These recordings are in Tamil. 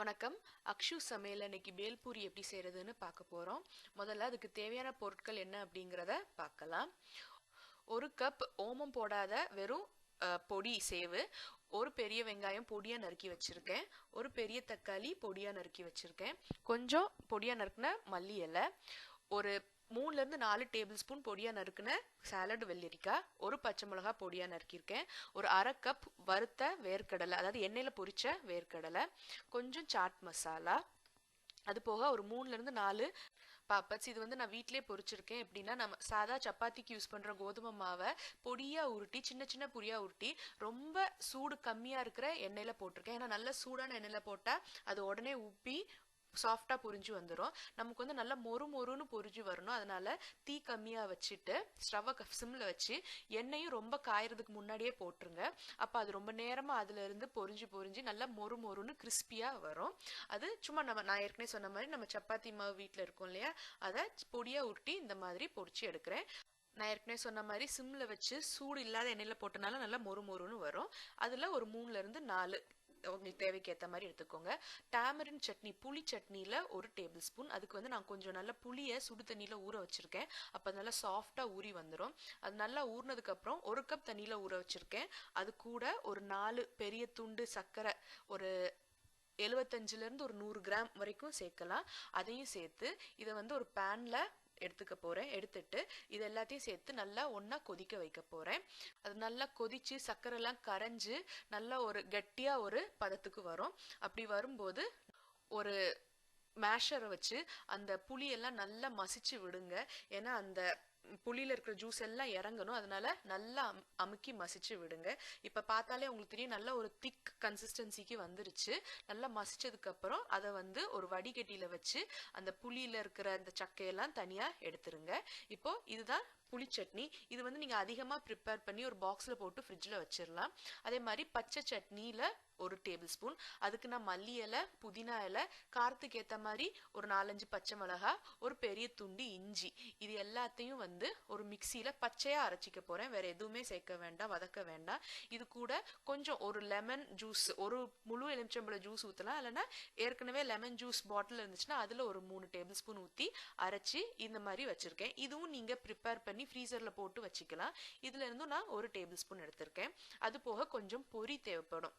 வணக்கம். அக்ஷு சமையல் இன்னைக்கு பேல்பூரி எப்படி செய்கிறதுன்னு பார்க்க போகிறோம் முதல்ல அதுக்கு தேவையான பொருட்கள் என்ன அப்படிங்கிறத பார்க்கலாம். ஒரு கப் ஓமம் போடாத வெறும் பொடி சேவு. ஒரு பெரிய வெங்காயம் பொடியாக நறுக்கி வச்சுருக்கேன். ஒரு பெரிய தக்காளி பொடியாக நறுக்கி வச்சுருக்கேன். கொஞ்சம் பொடியாக நறுக்கின மல்லி இலை. ஒரு மூணுலேருந்து நாலு டேபிள் ஸ்பூன் பொடியாக நறுக்கின சாலட் வெள்ளரிக்காய் ஒரு பச்சை மிளகா பொடியாக நறுக்கியிருக்கேன் ஒரு அரை கப் வறுத்த வேர்க்கடலை அதாவது எண்ணெயில் பொரித்த வேர்க்கடலை கொஞ்சம் சாட் மசாலா அது போக ஒரு மூணுலேருந்து நாலு பாப்பட்ஸ் இது வந்து நான் வீட்டிலே பொரிச்சிருக்கேன். எப்படின்னா நம்ம சாதா சப்பாத்திக்கு யூஸ் பண்ணுற கோதுமை மாவை பொடியாக உருட்டி சின்ன சின்ன பொடியாக உருட்டி ரொம்ப சூடு கம்மியாக இருக்கிற எண்ணெயில் போட்டிருக்கேன். ஏன்னா நல்ல சூடான எண்ணெயில் போட்டால் அது உடனே உப்பி சாஃப்டாக பொரிஞ்சு வந்துடும் நமக்கு வந்து நல்லா மொறு மொறுன்னு பொரிஞ்சு வரணும். அதனால தீ கம்மியாக வச்சுட்டு ஸ்டவ்வை சிம்மில் வச்சு எண்ணெயும் ரொம்ப காயறதுக்கு முன்னாடியே போட்டுருங்க. அப்போ அது ரொம்ப நேரமாக அதுலேருந்து பொரிஞ்சு பொரிஞ்சு நல்லா மொறு மொறுன்னு கிறிஸ்பியாக வரும். அது சும்மா நம்ம நான் ஏற்கனவே சொன்ன மாதிரி நம்ம சப்பாத்தி மாவு வீட்டில் இருக்கும் இல்லையா? அதை பொடியாக உருட்டி இந்த மாதிரி பொரிச்சு எடுக்கிறேன். நான் ஏற்கனவே சொன்ன மாதிரி சிம்மில் வச்சு சூடு இல்லாத எண்ணெயில் போட்டனால நல்லா மொறு மொறுன்னு வரும். அதில் ஒரு மூணுலேருந்து நாலு உங்களுக்கு தேவைக்கு ஏற்ற மாதிரி எடுத்துக்கோங்க. டேமரின் சட்னி புளி சட்னியில் ஒரு டேபிள் ஸ்பூன் அதுக்கு வந்து நான் கொஞ்சம் நல்லா புளியை சுடு தண்ணியில் ஊற வச்சுருக்கேன். அப்போ அது நல்லா சாஃப்டாக ஊறி வந்துடும் அது நல்லா ஊறினதுக்கப்புறம் ஒரு கப் தண்ணியில் ஊற வச்சுருக்கேன். அது கூட ஒரு நாலு பெரிய துண்டு சர்க்கரை ஒரு எழுபத்தஞ்சிலேருந்து ஒரு நூறு கிராம் வரைக்கும் சேர்க்கலாம். அதையும் சேர்த்து இதை வந்து ஒரு பேனில் எடுத்துக்க போகிறேன் எடுத்துட்டு இது எல்லாத்தையும் சேர்த்து நல்லா ஒன்றா கொதிக்க வைக்க போகிறேன் அது நல்லா கொதித்து சர்க்கரைலாம் கரைஞ்சு நல்லா ஒரு கெட்டியாக ஒரு பதத்துக்கு வரும். அப்படி வரும்போது ஒரு மேஷரை வச்சு அந்த புளியெல்லாம் நல்லா மசிச்சு விடுங்க. ஏன்னா அந்த புளியில் இருக்கிற ஜூஸ் எல்லாம் இறங்கணும். அதனால நல்லா அம்- அமுக்கி மசிச்சு விடுங்க. இப்போ பார்த்தாலே உங்களுக்கு தெரியும் நல்ல ஒரு திக் கன்சிஸ்டன்சிக்கு வந்துருச்சு. நல்லா மசிச்சதுக்கப்புறம் அதை வந்து ஒரு வடிகட்டியில் வச்சு அந்த புளியில் இருக்கிற அந்த சக்கையெல்லாம் தனியாக எடுத்துருங்க. இப்போ இதுதான் புளி சட்னி. இது வந்து நீங்கள் அதிகமாக ப்ரிப்பேர் பண்ணி ஒரு பாக்ஸில் போட்டு ஃப்ரிட்ஜில் வச்சிடலாம் அதே மாதிரி பச்சை சட்னியில் ஒரு டேபிள் ஸ்பூன் அதுக்கு நான் மல்லி இலை புதினா இலை காரத்துக்கு ஏற்ற மாதிரி ஒரு நாலஞ்சு பச்சை மிளகா ஒரு பெரிய துண்டு இஞ்சி. இது எல்லாத்தையும் வந்து ஒரு மிக்சியில் பச்சையாக அரைச்சிக்க போகிறேன் வேறு எதுவுமே சேர்க்க வேண்டாம் வதக்க வேண்டாம். இது கூட கொஞ்சம் ஒரு லெமன் ஜூஸ் ஒரு முழு எலுமிச்சம்பழ ஜூஸ் ஊற்றலாம் இல்லைன்னா ஏற்கனவே லெமன் ஜூஸ் பாட்டில் இருந்துச்சுன்னா அதில் ஒரு மூணு டேபிள் ஸ்பூன் ஊற்றி அரைச்சி இந்த மாதிரி வச்சுருக்கேன். இதுவும் நீங்கள் ப்ரிப்பேர் பண்ணி ஃப்ரீசரில் போட்டு வச்சுக்கலாம். இதுல இருந்தும் நான் ஒரு டேபிள் ஸ்பூன் எடுத்திருக்கேன். அது போக கொஞ்சம் பொரி தேவைப்படும்.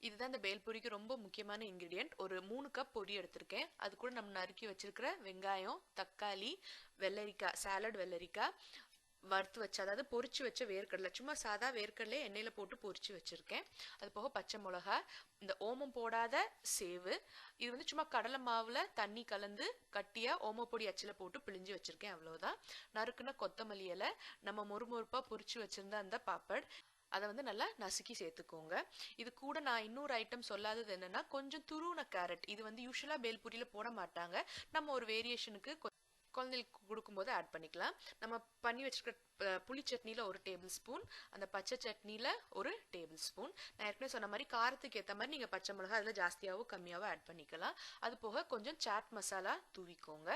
இதுதான் இந்த பேல்பூரிக்கு ரொம்ப முக்கியமான இன்கிரிடியன்ட் ஒரு மூணு கப் பொரி எடுத்திருக்கேன். அது கூட நம்ம நறுக்கி வச்சிருக்கிற வெங்காயம் தக்காளி வெள்ளரிக்காய் சாலட் வெள்ளரிக்காய். வறுத்து வச்சு அதாவது பொறிச்சு வச்ச வேர்க்கடலை. சும்மா சாதா வேர்க்கடலை எண்ணெயில் போட்டு பொறிச்சு வச்சுருக்கேன். அது போக பச்சை மிளகா இந்த ஓமம் போடாத சேவு. இது வந்து சும்மா கடலை மாவில் தண்ணி கலந்து கட்டியாக ஓமப்பொடி அச்சில் போட்டு பிழிஞ்சு வச்சுருக்கேன் அவ்வளோதான் நறுக்குன கொத்தமல்லி இலை நம்ம மொறுமொறுப்பாக பொறிச்சு வச்சுருந்த அந்த பாப்பட் அதை வந்து நல்லா நசுக்கி சேர்த்துக்கோங்க. இது கூட நான் இன்னொரு ஐட்டம் சொல்லாதது என்னன்னா கொஞ்சம் துருவன கேரட் இது வந்து யூஸ்வலாக பேல்பூரியில போட மாட்டாங்க. நம்ம ஒரு வேரியேஷனுக்கு குழந்தைகளுக்கு கொடுக்கும்போது ஆட் பண்ணிக்கலாம். நம்ம பண்ணி வச்சுருக்க புளி சட்னியில் ஒரு டேபிள் ஸ்பூன் அந்த பச்சை சட்னியில் ஒரு டேபிள் ஸ்பூன் நான் ஏற்கனவே சொன்ன மாதிரி காரத்துக்கு ஏற்ற மாதிரி நீங்கள் பச்சை மிளகா அதில் ஜாஸ்தியாகவும் கம்மியாகவும் ஆட் பண்ணிக்கலாம். அது போக கொஞ்சம் சாட் மசாலா தூவிக்கோங்க.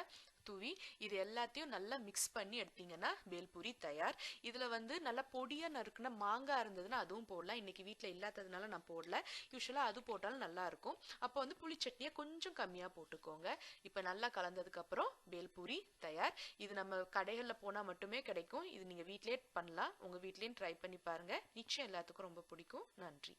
தூவி இது எல்லாத்தையும் நல்லா மிக்ஸ் பண்ணி எடுத்தீங்கன்னா பேல்பூரி தயார். இதில் வந்து நல்லா பொடியாக நறுக்குனா மாங்காய் இருந்ததுன்னா அதுவும் போடலாம். இன்னைக்கு வீட்டில் இல்லாததுனால நான் போடல. யூஸ்வலாக அது போட்டாலும் நல்லாயிருக்கும் அப்போ வந்து புளி சட்னியை கொஞ்சம் கம்மியாக போட்டுக்கோங்க. இப்போ நல்லா கலந்ததுக்கப்புறம் பேல்பூரி தயார். இது நம்ம கடைகளில் போனால் மட்டுமே கிடைக்கும். இது நீங்கள் வீட்டிலே பண்ணலாம். உங்கள் வீட்லேயும் ட்ரை பண்ணி பாருங்கள் நிச்சயம் எல்லாத்துக்கும் ரொம்ப பிடிக்கும். நன்றி.